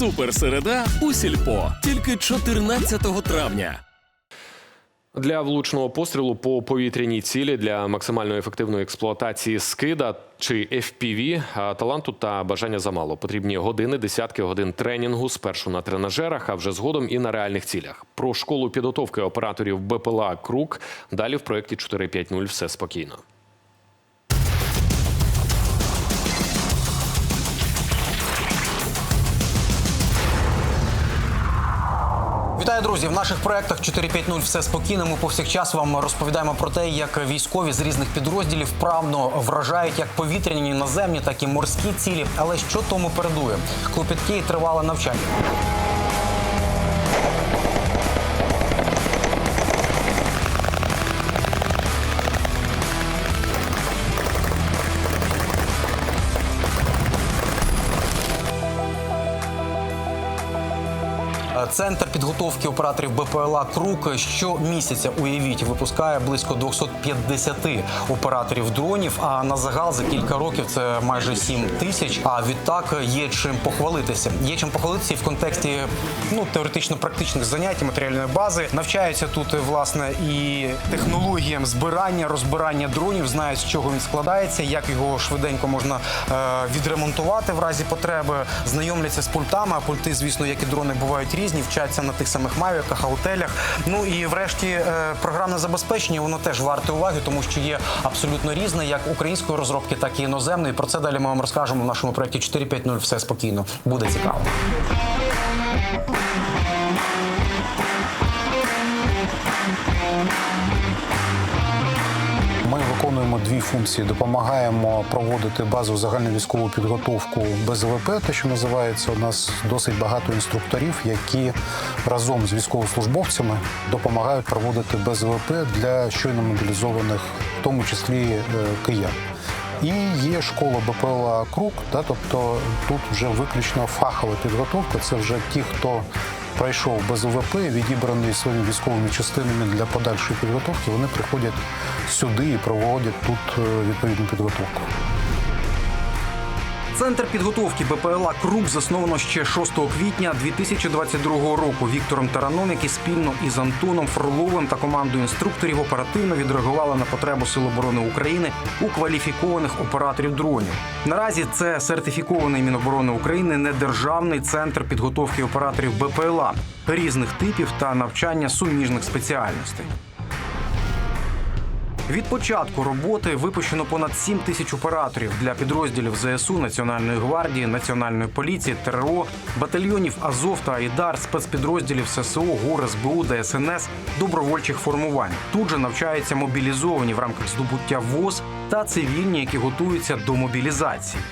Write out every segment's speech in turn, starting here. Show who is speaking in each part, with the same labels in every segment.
Speaker 1: Суперсереда у сільпо тільки 14 травня.
Speaker 2: Для влучного пострілу по повітряній цілі для максимально ефективної експлуатації скида чи FPV таланту та бажання замало. Потрібні години, десятки годин тренінгу спершу на тренажерах, а вже згодом і на реальних цілях. Про школу підготовки операторів БПЛА Крук далі в проєкті 4.5.0 все спокійно.
Speaker 3: Вітаю, друзі! В наших проектах 450 все спокійно. Ми повсякчас вам розповідаємо про те, як військові з різних підрозділів правно вражають як повітряні, наземні, так і морські цілі. Але що тому передує? Клопітки і тривале навчання. Центр підготовки операторів БПЛА Крук щомісяця, уявіть, випускає близько 250 операторів дронів. А на загал за кілька років це майже 7 тисяч. А відтак є чим похвалитися. Є чим похвалитися і в контексті ну теоретично-практичних занять матеріальної бази. Навчаються тут власне і технологіям збирання, розбирання дронів, знають з чого він складається, як його швиденько можна е, відремонтувати в разі потреби. Знайомляться з пультами. А пульти, звісно, як і дрони бувають різні, вчаться на тих самих мавіках, аутелях. Ну і врешті е, програмне забезпечення воно теж варте уваги, тому що є абсолютно різне, як української розробки, так і іноземної. Про це далі ми вам розкажемо в нашому проєкті 4.5.0. Все спокійно. Буде цікаво.
Speaker 4: Виконуємо дві функції: допомагаємо проводити базову загальновійськову підготовку без ВП, те, що називається. У нас досить багато інструкторів, які разом з військовослужбовцями допомагають проводити без ВП для щойно мобілізованих, в тому числі е, киян. І є школа БПЛА Крук, да, тобто тут вже виключно фахова підготовка. Це вже ті, хто пройшов без УВП, відібраний своїми військовими частинами для подальшої підготовки, вони приходять сюди і проводять тут е, відповідну підготовку.
Speaker 3: Центр підготовки БПЛА Крук засновано ще 6 квітня 2022 року. Віктором Тараном, який спільно із Антоном Фроловим та командою інструкторів оперативно відреагували на потребу Сил оборони України у кваліфікованих операторів дронів. Наразі це сертифікований Міноборони України недержавний центр підготовки операторів БПЛА різних типів та навчання суміжних спеціальностей. Від початку роботи випущено понад 7 тисяч операторів для підрозділів ЗСУ, Національної гвардії, Національної поліції, ТРО, батальйонів Азов та Айдар, спецпідрозділів ССО, ГУР, СБУ, ДСНС, добровольчих формувань. Тут же навчаються мобілізовані в рамках здобуття ВОЗ та цивільні, які готуються до мобілізації.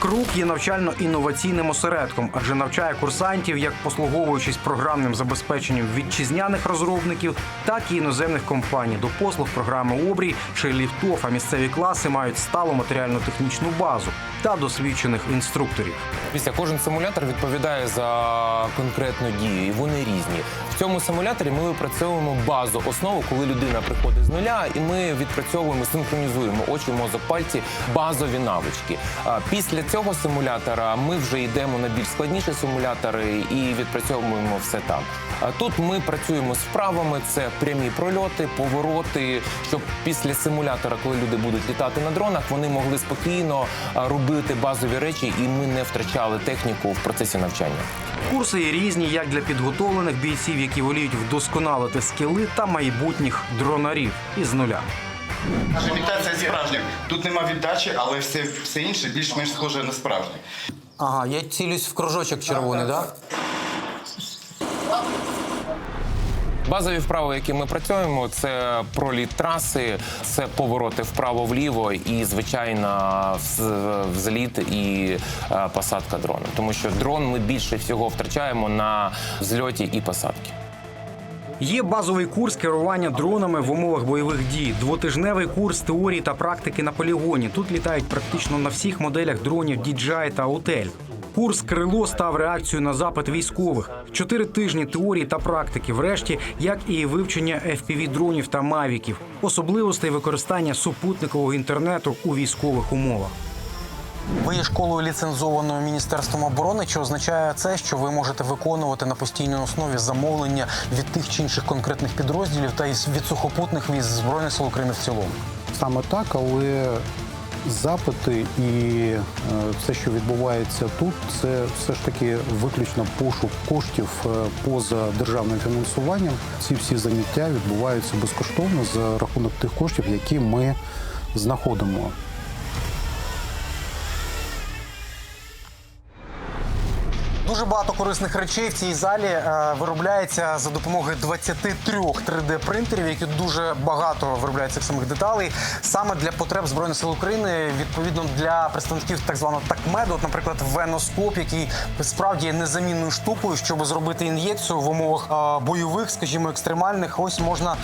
Speaker 3: Крук є навчально-інноваційним осередком, адже навчає курсантів, як послуговуючись програмним забезпеченням вітчизняних розробників, так і іноземних компаній до послуг програми обрій чи ліфтов. А місцеві класи мають сталу матеріально-технічну базу та досвідчених інструкторів.
Speaker 5: Після кожен симулятор відповідає за конкретну дію, і вони різні. Цьому симуляторі ми випрацьовуємо базу, основу, коли людина приходить з нуля, і ми відпрацьовуємо, синхронізуємо очі, мозок, пальці, базові навички. Після цього симулятора ми вже йдемо на більш складніші симулятори і відпрацьовуємо все там. Тут ми працюємо з вправами, це прямі прольоти, повороти, щоб після симулятора, коли люди будуть літати на дронах, вони могли спокійно робити базові речі, і ми не втрачали техніку в процесі навчання.
Speaker 3: Курси є різні як для підготовлених бійців, які воліють вдосконалити скіли та майбутніх дронарів із нуля.
Speaker 6: Наша імітація справжня. Тут нема віддачі, але все, все інше більш-менш схоже на справжнє.
Speaker 3: Ага, я цілюсь в кружочок червоний, так?
Speaker 5: Базові вправи, які ми працюємо, це проліт траси, це повороти вправо-вліво і звичайно взліт і е, посадка дрона. Тому що дрон ми більше всього втрачаємо на взльоті і посадці.
Speaker 3: Є базовий курс керування дронами в умовах бойових дій, двотижневий курс теорії та практики на полігоні. Тут літають практично на всіх моделях дронів DJI та Autel. Курс крило став реакцією на запит військових. Чотири тижні теорії та практики, врешті, як і вивчення fpv дронів та мавіків, особливостей використання супутникового інтернету у військових умовах. Ви є школою ліцензованою Міністерством оборони, чи означає це, що ви можете виконувати на постійній основі замовлення від тих чи інших конкретних підрозділів та від сухопутних військ Збройних сил України в цілому?
Speaker 4: Саме так, але запити і е, все, що відбувається тут, це все ж таки виключно пошук коштів е, поза державним фінансуванням. Ці всі заняття відбуваються безкоштовно за рахунок тих коштів, які ми знаходимо.
Speaker 3: Дуже багато корисних речей в цій залі е, виробляється за допомогою 23 3D-принтерів, які дуже багато виробляють цих самих деталей. Саме для потреб Збройних сил України, відповідно для представників так званого такмеду, от, наприклад, веноскоп, який справді є незамінною штукою, щоб зробити ін'єкцію в умовах е, бойових, скажімо, екстремальних. Ось можна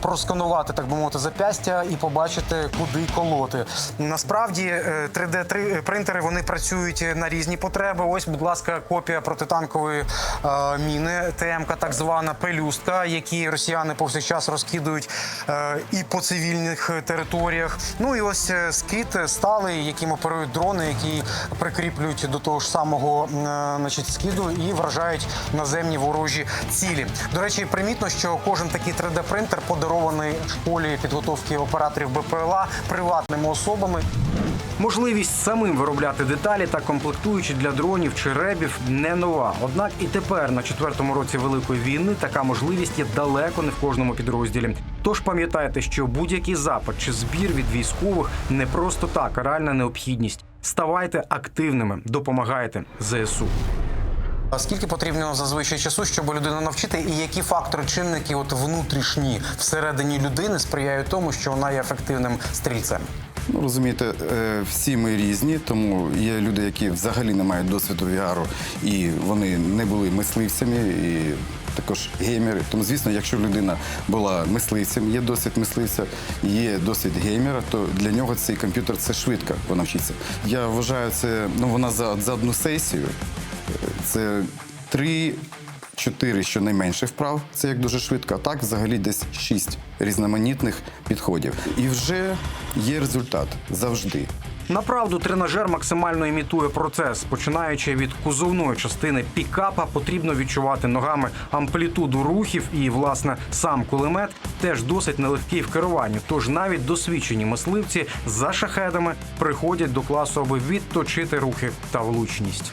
Speaker 3: просканувати, так би мовити, запястя і побачити, куди колоти. Насправді 3D принтери вони працюють на різні потреби. Ось, будь ласка, копія протитанкової е, міни, ТМК, так звана пелюстка, які росіяни повсякчас розкидують е, і по цивільних територіях. Ну і ось е, скіт сталий, яким оперують дрони, які прикріплюють до того ж самого е, значить, скиду і вражають наземні ворожі цілі. До речі, примітно, що кожен такий 3D-принтер подарований школі підготовки операторів БПЛА приватними особами. Можливість самим виробляти деталі та комплектуючі для дронів чи ребів не нова. Однак і тепер, на четвертому році великої війни, така можливість є далеко не в кожному підрозділі. Тож пам'ятайте, що будь-який запит чи збір від військових не просто так, а реальна необхідність. Ставайте активними, допомагайте ЗСУ. А скільки потрібно зазвичай часу, щоб людину навчити, і які фактори чинники, от внутрішні всередині людини, сприяють тому, що вона є ефективним стрільцем?
Speaker 7: Ну, розумієте, е, всі ми різні, тому є люди, які взагалі не мають досвіду VR, і вони не були мисливцями, і також геймери. Тому, звісно, якщо людина була мисливцем, є досвід мисливця, є досвід геймера, то для нього цей комп'ютер це швидко вона вчиться. Я вважаю, це ну вона за, за одну сесію. Це три. Чотири щонайменше вправ, це як дуже швидко. А так взагалі десь шість різноманітних підходів. І вже є результат завжди.
Speaker 3: Направду, тренажер максимально імітує процес. Починаючи від кузовної частини пікапа, потрібно відчувати ногами амплітуду рухів, і власне сам кулемет теж досить нелегкий в керуванні. Тож навіть досвідчені мисливці за шахедами приходять до класу, аби відточити рухи та влучність.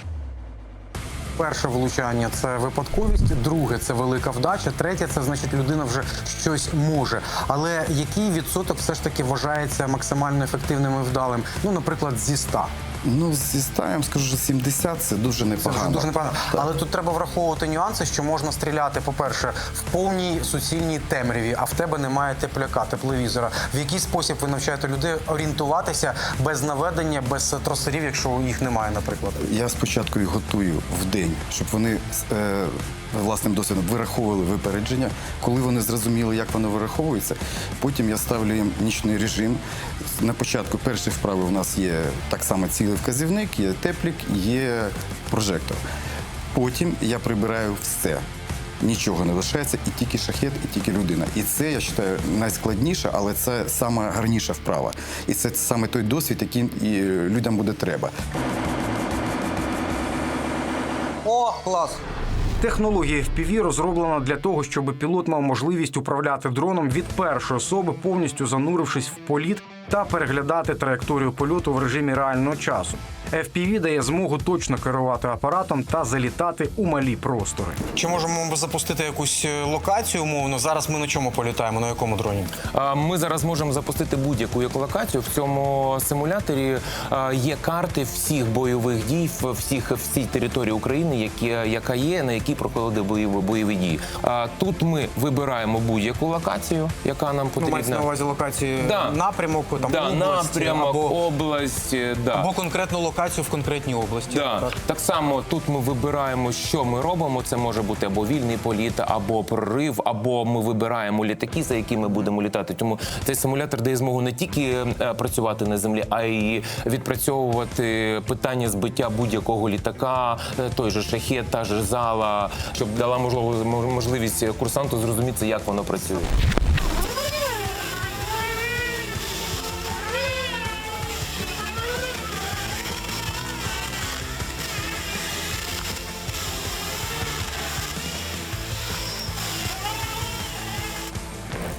Speaker 3: Перше влучання це випадковість, друге це велика вдача, третє це значить людина вже щось може. Але який відсоток все ж таки вважається максимально ефективним і вдалим? Ну, наприклад, зі 100.
Speaker 7: Ну, зі стаєм скажу, що 70 це дуже
Speaker 3: Це
Speaker 7: непогано.
Speaker 3: вже дуже непогано. Але тут треба враховувати нюанси, що можна стріляти, по-перше, в повній суцільній темряві, а в тебе немає тепляка, тепловізора. В який спосіб ви навчаєте людей орієнтуватися без наведення, без тросерів, якщо їх немає, наприклад?
Speaker 7: Я спочатку їх готую в день, щоб вони е, власним досвідом вираховували випередження. Коли вони зрозуміли, як воно вираховується, потім я ставлю їм нічний режим. На початку першої вправи у нас є так само цілий вказівник, є теплік, є прожектор. Потім я прибираю все. Нічого не лишається, і тільки шахет, і тільки людина. І це я вважаю найскладніше, але це саме гарніша вправа. І це саме той досвід, який і людям буде треба.
Speaker 3: О, клас! Технологія FPV розроблена для того, щоб пілот мав можливість управляти дроном від першої особи, повністю занурившись в політ та переглядати траєкторію польоту в режимі реального часу. FPV дає змогу точно керувати апаратом та залітати у малі простори. Чи можемо ми запустити якусь е, локацію умовно? Зараз ми на чому політаємо? На якому дроні?
Speaker 5: Ми зараз можемо запустити будь-яку еколокацію. В цьому симуляторі є карти всіх бойових дій, в- всіх всій території України, які, яка є, на якій проходили бойові, бойові дії. А, Тут ми вибираємо будь-яку локацію, яка нам
Speaker 3: Ну, мається
Speaker 5: потрібна.
Speaker 3: на увазі локації
Speaker 5: Да.
Speaker 3: напрямок, там
Speaker 5: да,
Speaker 3: область,
Speaker 5: напрямок,
Speaker 3: або,
Speaker 5: область, да.
Speaker 3: або конкретну локацію в конкретній області.
Speaker 5: Да.
Speaker 3: Так.
Speaker 5: Так само тут ми вибираємо, що ми робимо. Це може бути або вільний політ, або прорив, або ми вибираємо літаки, за якими будемо літати. Тому цей симулятор дає змогу не тільки е, працювати на землі, а й відпрацьовувати питання збиття будь-якого літака, е, той же шахет, та ж зала, щоб дала можливість курсанту зрозуміти, як воно працює.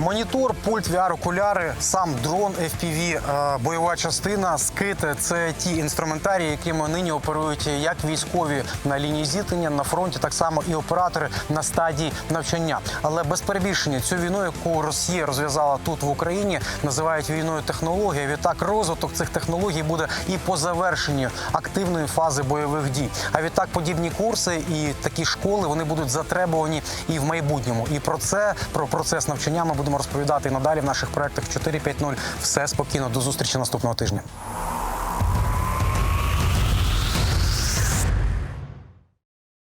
Speaker 3: Монітор, пульт, VR-окуляри, сам дрон, FPV, е, бойова частина, скит – це ті інструментарії, якими нині оперують як військові на лінії зіткнення на фронті, так само і оператори на стадії навчання. Але без перебільшення цю війну, яку Росія розв'язала тут в Україні, називають війною технології. Відтак розвиток цих технологій буде і по завершенню активної фази бойових дій. А відтак подібні курси і такі школи вони будуть затребувані і в майбутньому. І про це про процес навчання ми будемо розповідати і надалі в наших проектах 4.5.0. Все спокійно. До зустрічі наступного тижня.